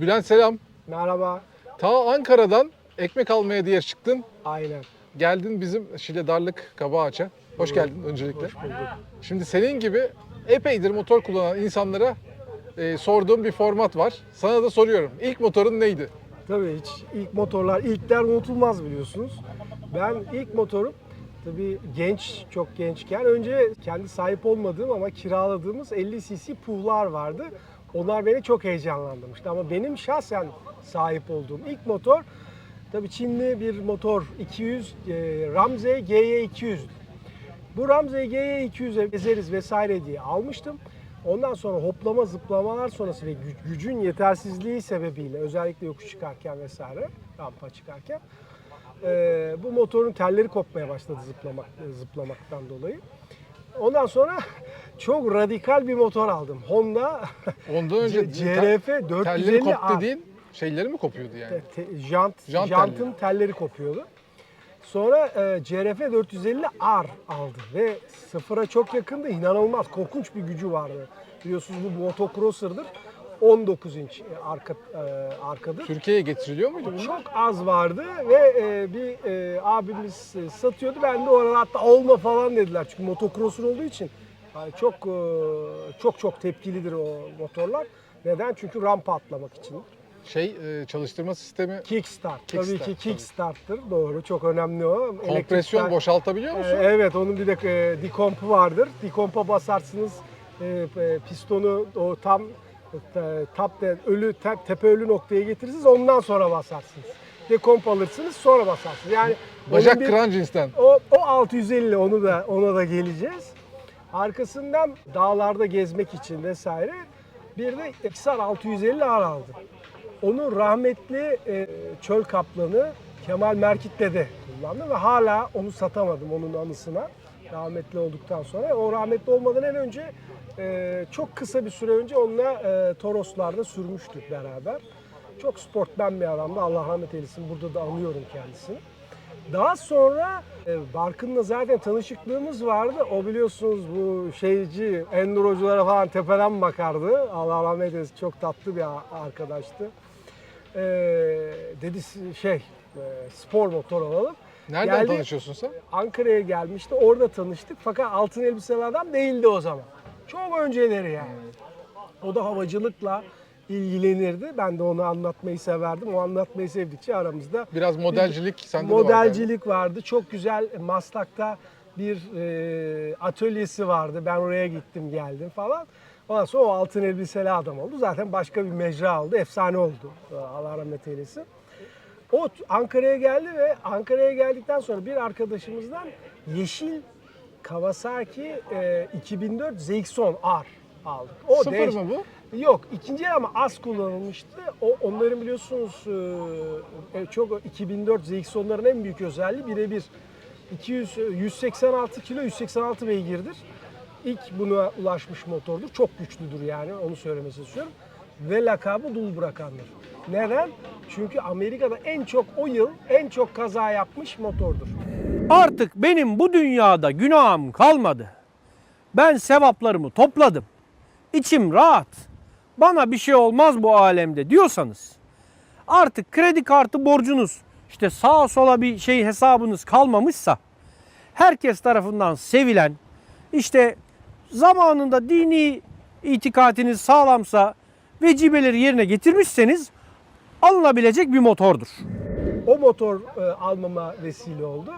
Bülent selam. Merhaba. Ta Ankara'dan ekmek almaya diye çıktın. Aynen. Geldin bizim Şile Darlık Kabağaç'a. Hoş geldin öncelikle. Hoş bulduk. Şimdi senin gibi epeydir motor kullanan insanlara e, sorduğum bir format var. Sana da soruyorum. İlk motorun neydi? Tabii hiç ilk motorlar, ilkler unutulmaz biliyorsunuz. Ben ilk motorum tabii genç, çok gençken önce kendi sahip olmadığım ama kiraladığımız 50 cc puhlar vardı. Onlar beni çok heyecanlandırmıştı ama benim şahsen sahip olduğum ilk motor tabii Çinli bir motor 200 e, Ramsey GY200. Bu Ramsey GY200'e gezeriz vesaire diye almıştım. Ondan sonra hoplama zıplamalar sonrası ve gü- gücün yetersizliği sebebiyle özellikle yokuş çıkarken vesaire rampa çıkarken eee, bu motorun telleri kopmaya başladı zıplamak zıplamaktan dolayı. Ondan sonra çok radikal bir motor aldım. Honda Ondan önce CRF telleri 450 kop A. dediğin şeyleri mi kopuyordu yani? Te- te- jant, Jant jantın telleri. kopuyordu. Sonra e, CRF 450 R aldı ve sıfıra çok yakındı. İnanılmaz korkunç bir gücü vardı. Biliyorsunuz bu motocrosser'dır. 19 inç e, arka e, arkadır. Türkiye'ye getiriliyor muydu bunlar? Çok az vardı ve e, bir e, abimiz e, satıyordu. Ben de orada hatta olma falan dediler. Çünkü motocrosser olduğu için yani çok e, çok çok tepkilidir o motorlar. Neden? Çünkü rampa atlamak için. Şey e, çalıştırma sistemi Kickstart. Kickstart, Tabii ki tabii. Kickstart'tır. Doğru. Çok önemli o. kompresyon Elektrikler- boşaltabiliyor musun? Evet. Onun bir de e, dikompu vardır. Dikompa basarsınız. e, e, pistonu o tam e, tap ölü te- tepe ölü noktaya getirirsiniz. Ondan sonra basarsınız. Dekomp alırsınız sonra basarsınız. Yani Bacak bir- kıran cinsten. o, o 650 onu da ona da geleceğiz. Arkasından dağlarda gezmek için vesaire bir de XR 650 R aldım. Onu rahmetli e, çöl kaplanı Kemal Merkit'le de kullandım ve hala onu satamadım onun anısına. Rahmetli olduktan sonra. O rahmetli olmadan en önce e, çok kısa bir süre önce onunla e, Toroslar'da sürmüştük beraber. Çok sportmen bir adamdı. Allah rahmet eylesin. Burada da anıyorum kendisini. Daha sonra e, Barkın'la zaten tanışıklığımız vardı. O biliyorsunuz bu şeyci, enduroculara falan tepeden bakardı. Allah rahmet eylesin çok tatlı bir arkadaştı. E, dedi şey, e, spor motor alalım. Nereden Geldi, tanışıyorsun sen? Ankara'ya gelmişti. Orada tanıştık. Fakat altın elbiseli adam değildi o zaman. Çok önceleri yani. O da havacılıkla ilgilenirdi. Ben de onu anlatmayı severdim. O anlatmayı sevdikçe aramızda Biraz modelcilik sende de var. modelcilik vardı. Çok güzel Maslak'ta bir e, atölyesi vardı. Ben oraya gittim geldim falan. Ondan sonra o altın elbiseli adam oldu. Zaten başka bir mecra oldu. Efsane oldu. Allah rahmet eylesin. O Ankara'ya geldi ve Ankara'ya geldikten sonra bir arkadaşımızdan yeşil Kawasaki e, 2004 ZX-10 R aldık. O Sıfır mı bu? Yok ikinci ama az kullanılmıştı. O, onların biliyorsunuz e, çok 2004 ZX-10'ların en büyük özelliği birebir 200 e, 186 kilo 186 beygirdir. İlk buna ulaşmış motordur. Çok güçlüdür yani onu söylemeye çalışıyorum. Ve lakabı dul bırakandır. Neden? Çünkü Amerika'da en çok o yıl en çok kaza yapmış motordur. Artık benim bu dünyada günahım kalmadı. Ben sevaplarımı topladım. İçim rahat. Bana bir şey olmaz bu alemde diyorsanız artık kredi kartı borcunuz işte sağa sola bir şey hesabınız kalmamışsa herkes tarafından sevilen işte zamanında dini itikatiniz sağlamsa vecibeleri yerine getirmişseniz alınabilecek bir motordur. O motor e, almama vesile oldu.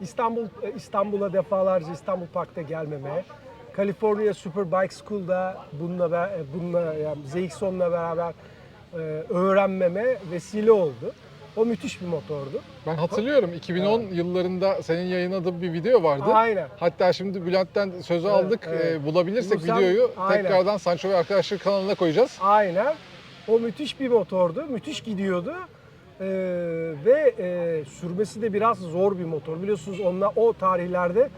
İstanbul e, İstanbul'a defalarca İstanbul Park'ta gelmeme, California Superbike School'da bununla be- e, bununla yani ZX-10'la beraber e, öğrenmeme vesile oldu. O müthiş bir motordu. Ben hatırlıyorum 2010 yıllarında senin yayınladığın bir video vardı. Aynen. Hatta şimdi Bülent'ten sözü aldık. evet. Ee, bulabilirsek Bulursam- videoyu Aynen. tekrardan Sancho ve arkadaşlar kanalına koyacağız. Aynen. O müthiş bir motordu. Müthiş gidiyordu. Ee, ve e, sürmesi de biraz zor bir motor. Biliyorsunuz onunla o tarihlerde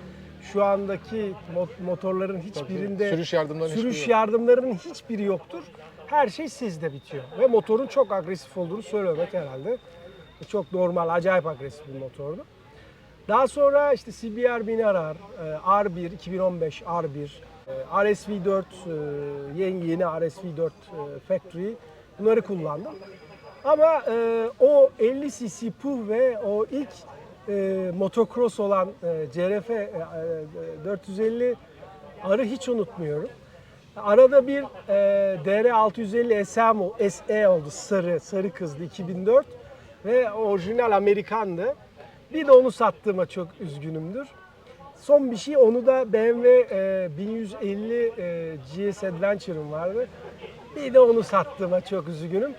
şu andaki mo- motorların hiçbirinde Sürüş yardımlarının sürüş hiçbiri yok. yardımlarının hiçbiri yoktur. Her şey sizde bitiyor. Ve motorun çok agresif olduğunu söylemek herhalde çok normal, acayip agresif bir motordu. Daha sonra işte CBR 1000 RR, e, R1, 2015 R1, e, RSV4, e, yeni, yeni RSV4 e, Factory Bunları kullandım. Ama e, o 50 cc puh ve o ilk e, motocross olan e, CRF e, e, 450 arı hiç unutmuyorum. Arada bir e, DR 650 SM SE oldu sarı, sarı kızdı 2004 ve orijinal Amerikandı. Bir de onu sattığıma çok üzgünümdür. Son bir şey onu da BMW e, 1150 e, GS Adventure'ım vardı. Bir de onu sattığıma çok üzgünüm.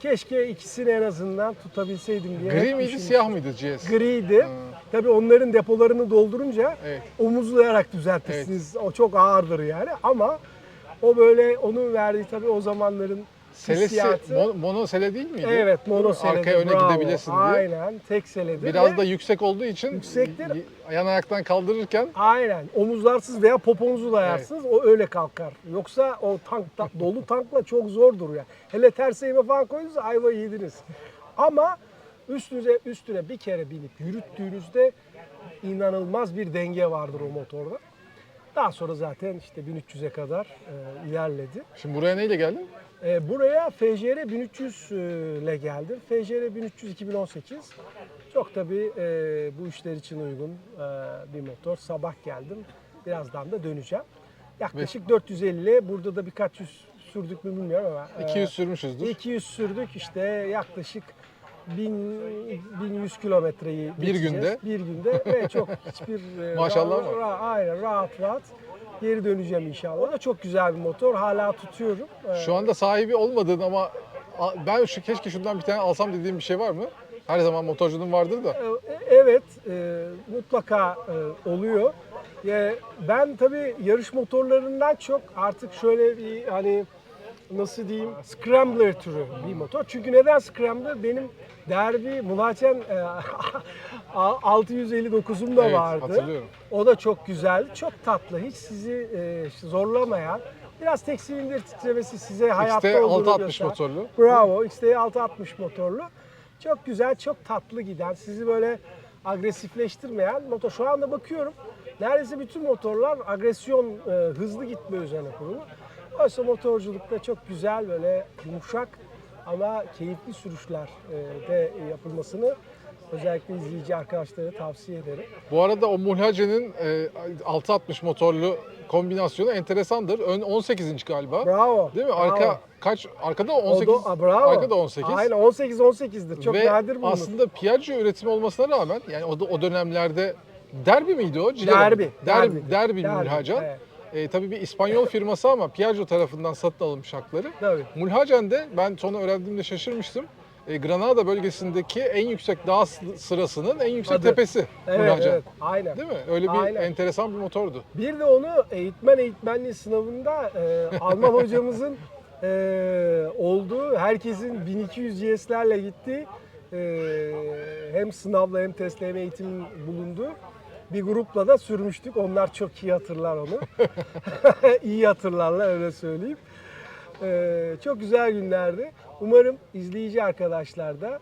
Keşke ikisini en azından tutabilseydim diye. Gri miydi, siyah mıydı GS? Griydi. Tabii onların depolarını doldurunca Evet. omuzlayarak düzeltirsiniz. O çok ağırdır yani ama o böyle onun verdiği tabii o zamanların Selesi, hissiyatı. mon- mono sele değil miydi? Evet monoseledi. Arkaya öne bravo. gidebilesin diye. Aynen tek seledi. Biraz Ve- da yüksek olduğu için Yüksektir. y- yan ayaktan kaldırırken Aynen. Omuzlarsız veya poponuzu dayarsınız o öyle kalkar. Yoksa o tank ta- dolu tankla çok zordur ya. Hele ters eğime falan koydunuz ayva yediniz. Ama üstüne üstüne bir kere binip yürüttüğünüzde inanılmaz bir denge vardır o motorda. Daha sonra zaten işte 1300'e kadar e, ilerledi. şimdi buraya neyle geldin? E, buraya FJR 1300 ile geldim. FJR 1300 2018. Çok tabii e, bu işler için uygun e, bir motor. Sabah geldim. Birazdan da döneceğim. Yaklaşık 450. Burada da birkaç yüz sürdük mü bilmiyorum ama. e, 200 sürmüşüzdür. 200 sürdük işte yaklaşık 1000 1100 kilometreyi Bir geçeceğiz. günde. Bir günde ve çok hiçbir e, Maşallah ra- var. ra- aynen rahat rahat geri döneceğim inşallah. O da çok güzel bir motor. Hala tutuyorum. E, Şu anda sahibi olmadığın ama a- ben şu keşke şundan bir tane alsam dediğim bir şey var mı? Her zaman motorcunun vardır da. E, Evet, e, mutlaka e, oluyor. Ya, ben tabii yarış motorlarından çok artık şöyle bir hani nasıl diyeyim scrambler türü bir motor. Çünkü neden scrambler? Benim derbi Mulaçen e, 659'um da Evet, vardı. hatırlıyorum. O da çok güzel, çok tatlı. Hiç sizi e, zorlamayan. Biraz tek silindir titremesi size hayatta XT olduğunu 660 gösteren. motorlu. Bravo. XT 660 motorlu. Çok güzel, çok tatlı giden, sizi böyle agresifleştirmeyen motor. Şu anda bakıyorum neredeyse bütün motorlar agresyon, e, hızlı gitme üzerine kurulu. Oysa motorculukta çok güzel böyle yumuşak ama keyifli sürüşler e, de yapılmasını özellikle izleyici arkadaşlara tavsiye ederim. Bu arada o Mulhace'nin e, 660 motorlu kombinasyonu enteresandır. Ön 18 inç galiba. Bravo. Değil mi? bravo. Arka kaç? Arkada O 18. da- a, bravo. Arka da 18. Aynen 18 18'dir. Çok Ve nadir bulunur. aslında Piaggio üretimi olmasına rağmen yani o, da, o dönemlerde derbi miydi o? Cilala mı? Derbi, Derbi, derbidir. derbi, Derbi, Mulhacan. evet. E, tabii bir İspanyol firması ama Piaggio tarafından satın alınmış hakları. Tabii. Mulhacan de ben sonra öğrendiğimde şaşırmıştım. E, Granada bölgesindeki en yüksek dağ sı- sırasının en yüksek Adı. tepesi Evet, Mulhacan. evet. Aynen. Değil mi? Öyle bir Aynen. enteresan bir motordu. Bir de onu eğitmen eğitmenliği sınavında e, Alman hocamızın e, olduğu, herkesin 1200 GS'lerle gittiği e, hem sınavla hem testle hem eğitim bulunduğu bir grupla da sürmüştük. Onlar çok iyi hatırlar onu. iyi hatırlarlar öyle söyleyeyim. E, çok güzel günlerdi. Umarım izleyici arkadaşlar da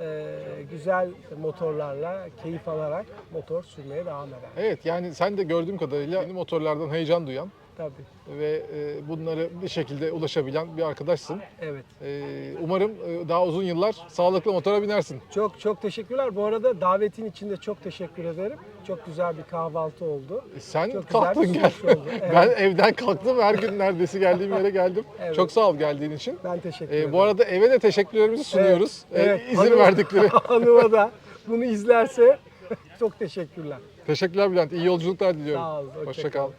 e, güzel motorlarla keyif alarak motor sürmeye devam eder. Evet yani sen de gördüğüm kadarıyla yeni motorlardan heyecan duyan Tabii. ve e, bunları bir şekilde ulaşabilen bir arkadaşsın. Evet. E, umarım e, daha uzun yıllar sağlıklı motora binersin. Çok çok teşekkürler. Bu arada davetin için de çok teşekkür ederim. Çok güzel bir kahvaltı oldu. E, Sen Çok kalktın gel. Evet. Ben evden kalktım her gün neredeyse geldiğim yere geldim. Evet. Çok sağ ol geldiğin için. Ben teşekkür E, ederim. bu arada eve de teşekkürlerimizi sunuyoruz. E, Evet, izin hanım- verdikleri. Hanıma da bunu izlerse çok teşekkürler. Teşekkürler Bülent. İyi yolculuklar diliyorum. Sağ ol, hoşça Hoşça kal. kal.